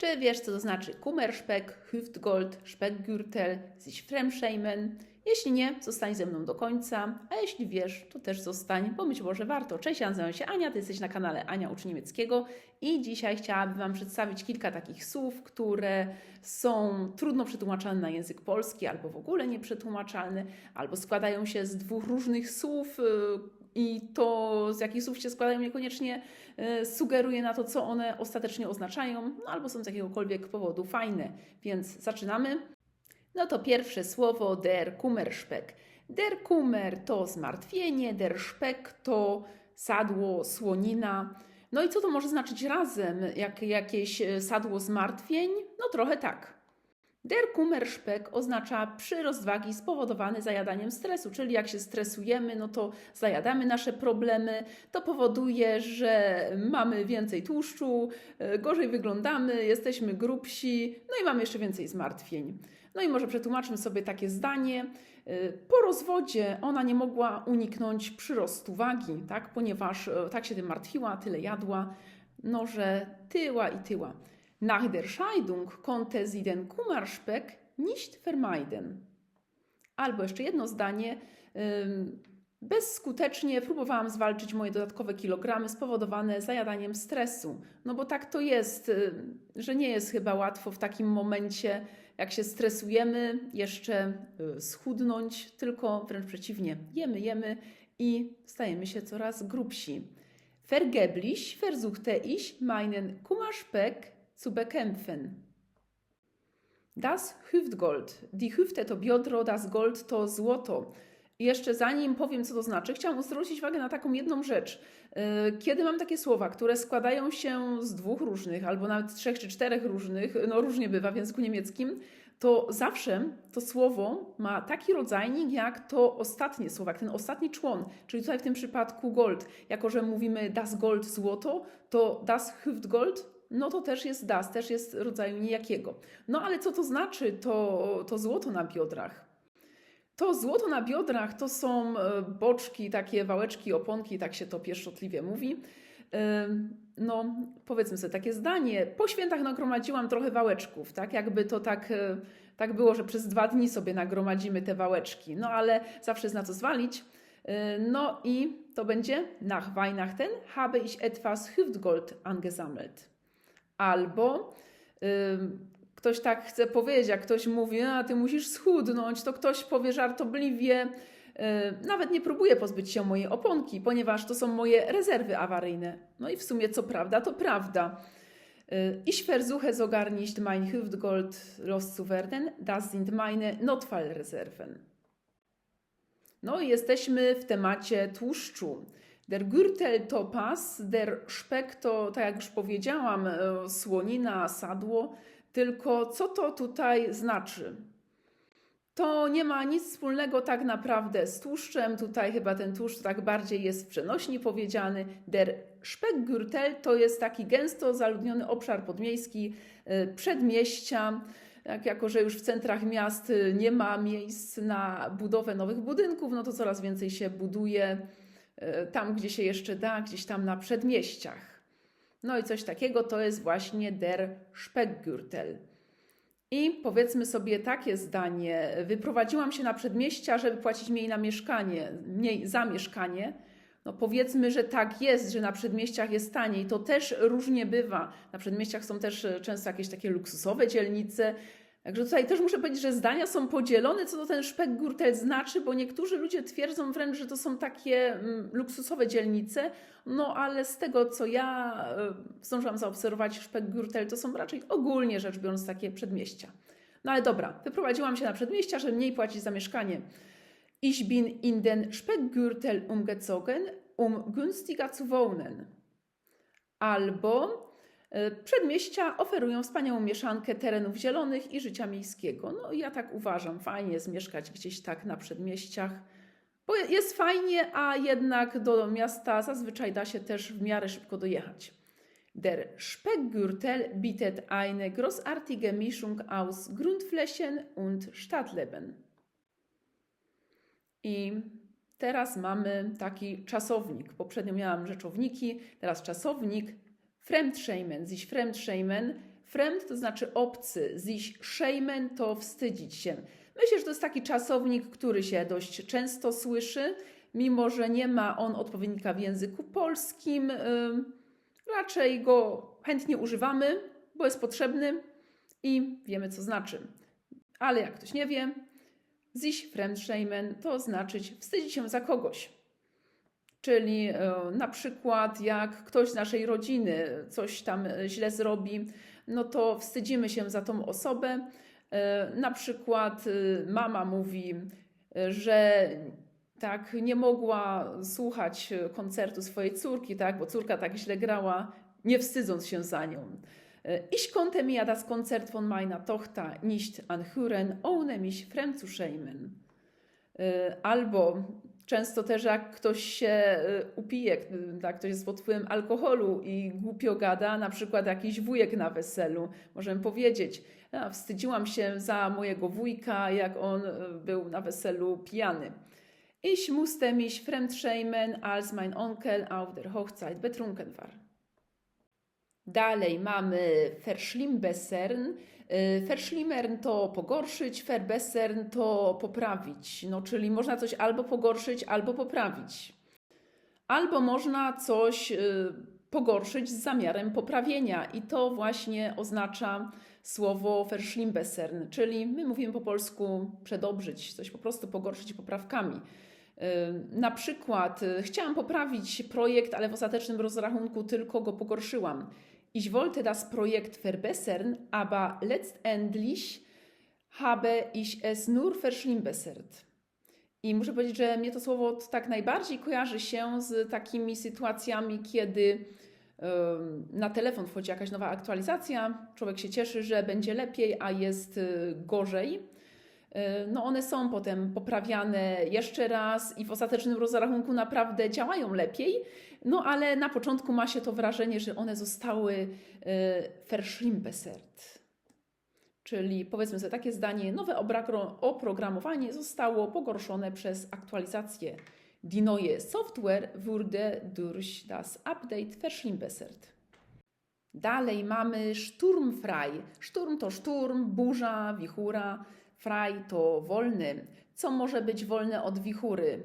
Czy wiesz, co to znaczy Kummerspeck, Hüftgold, Speckgürtel, sich Fremdschämen? Jeśli nie, zostań ze mną do końca, a jeśli wiesz, to też zostań, bo być może warto. Cześć, ja nazywam się Ania, ty jesteś na kanale Ania Uczy Niemieckiego i dzisiaj chciałabym Wam przedstawić kilka takich słów, które są trudno przetłumaczalne na język polski, albo w ogóle nieprzetłumaczalne, albo składają się z dwóch różnych słów, y, i to, z jakich słów się składają, niekoniecznie e, sugeruje na to, co one ostatecznie oznaczają, no albo są z jakiegokolwiek powodu fajne. Więc zaczynamy. No to pierwsze słowo der Kummerspeck. Der Kummer to zmartwienie, der Speck to sadło, słonina. No i co to może znaczyć razem? Jak jakieś e, sadło zmartwień? No trochę tak. Der Kummerspeck oznacza przyrost wagi spowodowany zajadaniem stresu, czyli jak się stresujemy, no to zajadamy nasze problemy. To powoduje, że mamy więcej tłuszczu, e, gorzej wyglądamy, jesteśmy grubsi, no i mamy jeszcze więcej zmartwień. No i może przetłumaczmy sobie takie zdanie. E, po rozwodzie ona nie mogła uniknąć przyrostu wagi, tak? ponieważ e, tak się tym martwiła, tyle jadła, no że tyła i tyła. Nach der Scheidung konnte sie den Kummerspeck nicht vermeiden. Albo jeszcze jedno zdanie. Bezskutecznie próbowałam zwalczyć moje dodatkowe kilogramy spowodowane zajadaniem stresu. No bo tak to jest, że nie jest chyba łatwo w takim momencie, jak się stresujemy, jeszcze y, schudnąć, tylko wręcz przeciwnie. Jemy, jemy i stajemy się coraz grubsi. Vergeblich versuchte ich meinen Kummerspeck zu bekämpfen. Das Hüftgold. Die Hüfte to biodro, das Gold to złoto. Jeszcze zanim powiem, co to znaczy, chciałam zwrócić uwagę na taką jedną rzecz. Y, kiedy mam takie słowa, które składają się z dwóch różnych, albo nawet trzech czy czterech różnych, no różnie bywa w języku niemieckim, to zawsze to słowo ma taki rodzajnik jak to ostatnie słowo, jak ten ostatni człon, czyli tutaj w tym przypadku gold. Jako, że mówimy das Gold złoto, to das Hüftgold no to też jest das, też jest rodzaju niejakiego. No ale co to znaczy to, to złoto na biodrach? To złoto na biodrach to są e, boczki, takie wałeczki, oponki, tak się to pieszczotliwie mówi. E, no, powiedzmy sobie takie zdanie. Po świętach nagromadziłam trochę wałeczków, tak? Jakby to tak, e, tak było, że przez dwa dni sobie nagromadzimy te wałeczki. No, ale zawsze jest na co zwalić. No i to będzie nach Weihnachten habe ich etwas Hüftgold angesammelt. Albo ktoś tak chce powiedzieć, jak ktoś mówi, a ty musisz schudnąć, to ktoś powie żartobliwie, nawet nie próbuje pozbyć się mojej oponki, ponieważ to są moje rezerwy awaryjne. No i w sumie co prawda, to prawda. Ich versuche sogar nicht mein Hüftgold loszuwerden, das sind meine Notfallreserven. No i jesteśmy w temacie tłuszczu. Der Gürtel to pas, der Speck to, tak jak już powiedziałam, e, słonina, sadło. Tylko co to tutaj znaczy? To nie ma nic wspólnego tak naprawdę z tłuszczem. Tutaj chyba ten tłuszcz tak bardziej jest w przenośni powiedziany. Der Speckgürtel to jest taki gęsto zaludniony obszar podmiejski, e, przedmieścia. Jak, jako, że już w centrach miast nie ma miejsc na budowę nowych budynków, no to coraz więcej się buduje tam, gdzie się jeszcze da, gdzieś tam na przedmieściach. No i coś takiego to jest właśnie der Speckgürtel. I powiedzmy sobie takie zdanie: wyprowadziłam się na przedmieścia, żeby płacić mniej na mieszkanie, mniej za mieszkanie. No powiedzmy, że tak jest, że na przedmieściach jest taniej. To też różnie bywa. Na przedmieściach są też często jakieś takie luksusowe dzielnice, Także tutaj też muszę powiedzieć, że zdania są podzielone, co to ten szpek gurtel znaczy, bo niektórzy ludzie twierdzą wręcz, że to są takie mm, luksusowe dzielnice, no ale z tego, co ja y, zdążyłam zaobserwować, szpek gurtel to są raczej ogólnie rzecz biorąc takie przedmieścia. No ale dobra, wyprowadziłam się na przedmieścia, żeby mniej płacić za mieszkanie. Ich bin in den Speckgürtel umgezogen, um günstiger zu wohnen. Albo przedmieścia oferują wspaniałą mieszankę terenów zielonych i życia miejskiego. No ja tak uważam, fajnie jest mieszkać gdzieś tak na przedmieściach, bo jest fajnie, a jednak do miasta zazwyczaj da się też w miarę szybko dojechać. Der Speckgürtel bietet eine großartige Mischung aus Grundflächen und Stadtleben. I teraz mamy taki czasownik. Poprzednio miałam rzeczowniki, teraz czasownik Fremdschämen, sich Fremdschämen Fremd to znaczy obcy, sich schämen to wstydzić się. Myślę, że to jest taki czasownik, który się dość często słyszy, mimo że nie ma on odpowiednika w języku polskim. Raczej go chętnie używamy, bo jest potrzebny i wiemy, co znaczy. Ale jak ktoś nie wie, sich fremdschämen to znaczyć wstydzić się za kogoś. Czyli e, na przykład, jak ktoś z naszej rodziny coś tam e, źle zrobi, no to wstydzimy się za tą osobę. E, Na przykład mama mówi, że tak nie mogła słuchać koncertu swojej córki, tak, bo córka tak źle grała, nie wstydząc się za nią. Ich konnte mir das Konzert von meiner Tochter nicht anhören, ohne mich fremd zu schämen. E, Albo często też jak ktoś się e, upije, tak, ktoś jest pod wpływem alkoholu i głupio gada, na przykład jakiś wujek na weselu, możemy powiedzieć, a, wstydziłam się za mojego wujka, jak on e, był na weselu pijany. Ich musste mich fremdschämen, als mein Onkel auf der Hochzeit betrunken war. Dalej mamy verschlimmbessern. Y, Verschlimmern to pogorszyć, verbessern to poprawić. No, czyli można coś albo pogorszyć, albo poprawić. Albo można coś y, pogorszyć z zamiarem poprawienia i to właśnie oznacza słowo verschlimmbessern, czyli my mówimy po polsku przedobrzyć, coś po prostu pogorszyć poprawkami. Y, Na przykład chciałam poprawić projekt, ale w ostatecznym rozrachunku tylko go pogorszyłam. Ich wollte das Projekt verbessern, aber letztendlich habe ich es nur verschlimmbessert. I muszę powiedzieć, że mnie to słowo tak najbardziej kojarzy się z takimi sytuacjami, kiedy na telefon wchodzi jakaś nowa aktualizacja, człowiek się cieszy, że będzie lepiej, a jest y, gorzej. Y, No one są potem poprawiane jeszcze raz i w ostatecznym rozrachunku naprawdę działają lepiej, no ale na początku ma się to wrażenie, że one zostały y, verschlimmbessert. Czyli powiedzmy sobie takie zdanie, nowe oprogramowanie zostało pogorszone przez aktualizację. Die neue Software wurde durch das Update verschlimmbessert. Dalej mamy sturmfrei. Szturm to szturm, burza, wichura. Frei to wolny. Co może być wolne od wichury?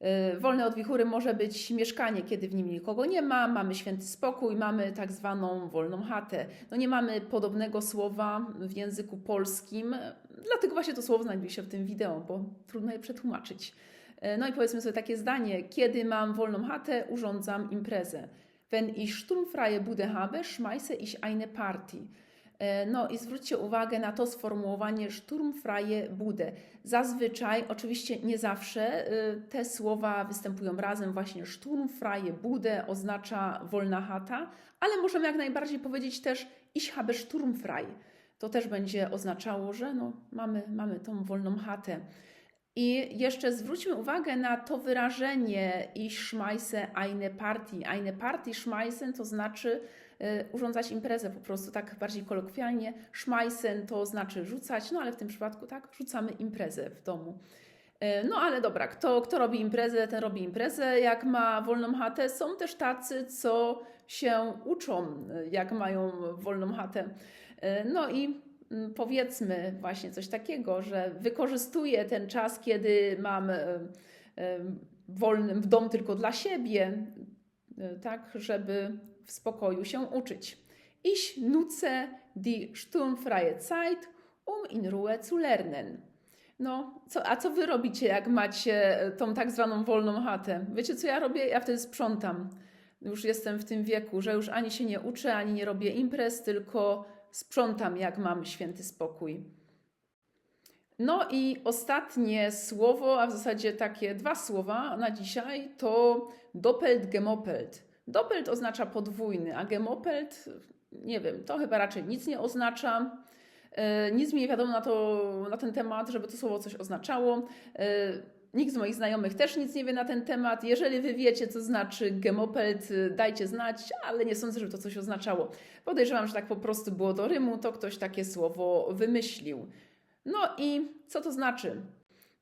Yy, Wolne od wichury może być mieszkanie, kiedy w nim nikogo nie ma, mamy święty spokój, mamy tak zwaną wolną chatę. No nie mamy podobnego słowa w języku polskim, dlatego właśnie to słowo znajduje się w tym wideo, bo trudno je przetłumaczyć. Yy, No i powiedzmy sobie takie zdanie, kiedy mam wolną chatę, urządzam imprezę. Wenn ich sturmfreie Bude habe, schmeiße ich eine Party. E, No i zwróćcie uwagę na to sformułowanie Sturmfreie Bude. Zazwyczaj, oczywiście nie zawsze, y, te słowa występują razem. Właśnie Sturmfreie Bude oznacza wolna chata, ale możemy jak najbardziej powiedzieć też Ich habe Sturmfrei. To też będzie oznaczało, że no, mamy, mamy tą wolną chatę. I jeszcze zwróćmy uwagę na to wyrażenie ich schmeiße eine Party. Eine Party schmeißen to znaczy urządzać imprezę po prostu tak bardziej kolokwialnie. Schmeißen to znaczy rzucać, no ale w tym przypadku tak, rzucamy imprezę w domu. Y, No ale dobra, kto, kto robi imprezę, ten robi imprezę. Jak ma wolną chatę, są też tacy, co się uczą, y, jak mają wolną chatę. Y, No i mm, powiedzmy właśnie coś takiego, że wykorzystuję ten czas, kiedy mam y, y, wolny w dom tylko dla siebie, y, tak, żeby w spokoju się uczyć. Ich nutze die sturmfreie Zeit, um in Ruhe zu lernen. No, co, a co wy robicie, jak macie tą tak zwaną wolną chatę? Wiecie, co ja robię? Ja wtedy sprzątam. Już jestem w tym wieku, że już ani się nie uczę, ani nie robię imprez, tylko sprzątam, jak mam święty spokój. No i ostatnie słowo, a w zasadzie takie dwa słowa na dzisiaj, to doppelt gemopelt. Doppelt oznacza podwójny, a gemopelt, nie wiem, to chyba raczej nic nie oznacza. E, Nic mi nie wiadomo na, to, na ten temat, żeby to słowo coś oznaczało. E, Nikt z moich znajomych też nic nie wie na ten temat. Jeżeli wy wiecie, co znaczy gemopelt, y, dajcie znać, ale nie sądzę, żeby to coś oznaczało. Podejrzewam, że tak po prostu było do Rymu, to ktoś takie słowo wymyślił. No i co to znaczy?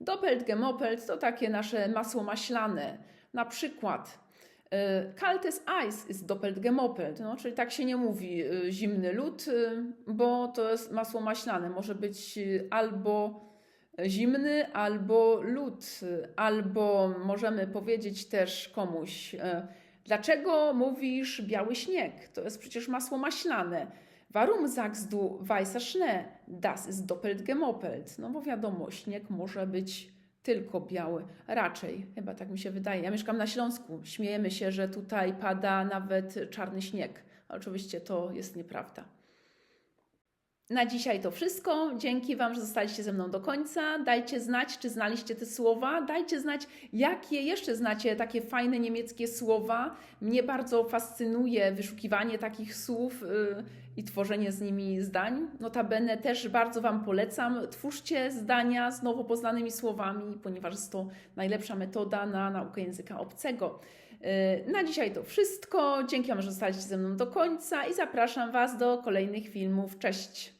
Doppelt, gemopelt to takie nasze masło maślane. Na przykład Kaltes Eis ist doppelt gemoppelt, no, czyli tak się nie mówi y, zimny lód, y, bo to jest masło maślane. Może być y, albo zimny, albo lód, y, albo możemy powiedzieć też komuś, y, dlaczego mówisz biały śnieg? To jest przecież masło maślane. Warum sagst du weißer Schnee? Das ist doppelt gemoppelt. No bo wiadomo, śnieg może być tylko biały. Raczej, chyba tak mi się wydaje. Ja mieszkam na Śląsku. Śmiejemy się, że tutaj pada nawet czarny śnieg. Oczywiście to jest nieprawda. Na dzisiaj to wszystko. Dzięki Wam, że zostaliście ze mną do końca. Dajcie znać, czy znaliście te słowa. Dajcie znać, jakie jeszcze znacie takie fajne niemieckie słowa. Mnie bardzo fascynuje wyszukiwanie takich słów yy, i tworzenie z nimi zdań. Notabene też bardzo Wam polecam. Twórzcie zdania z nowo poznanymi słowami, ponieważ jest to najlepsza metoda na naukę języka obcego. Yy, Na dzisiaj to wszystko. Dzięki Wam, że zostaliście ze mną do końca i zapraszam Was do kolejnych filmów. Cześć!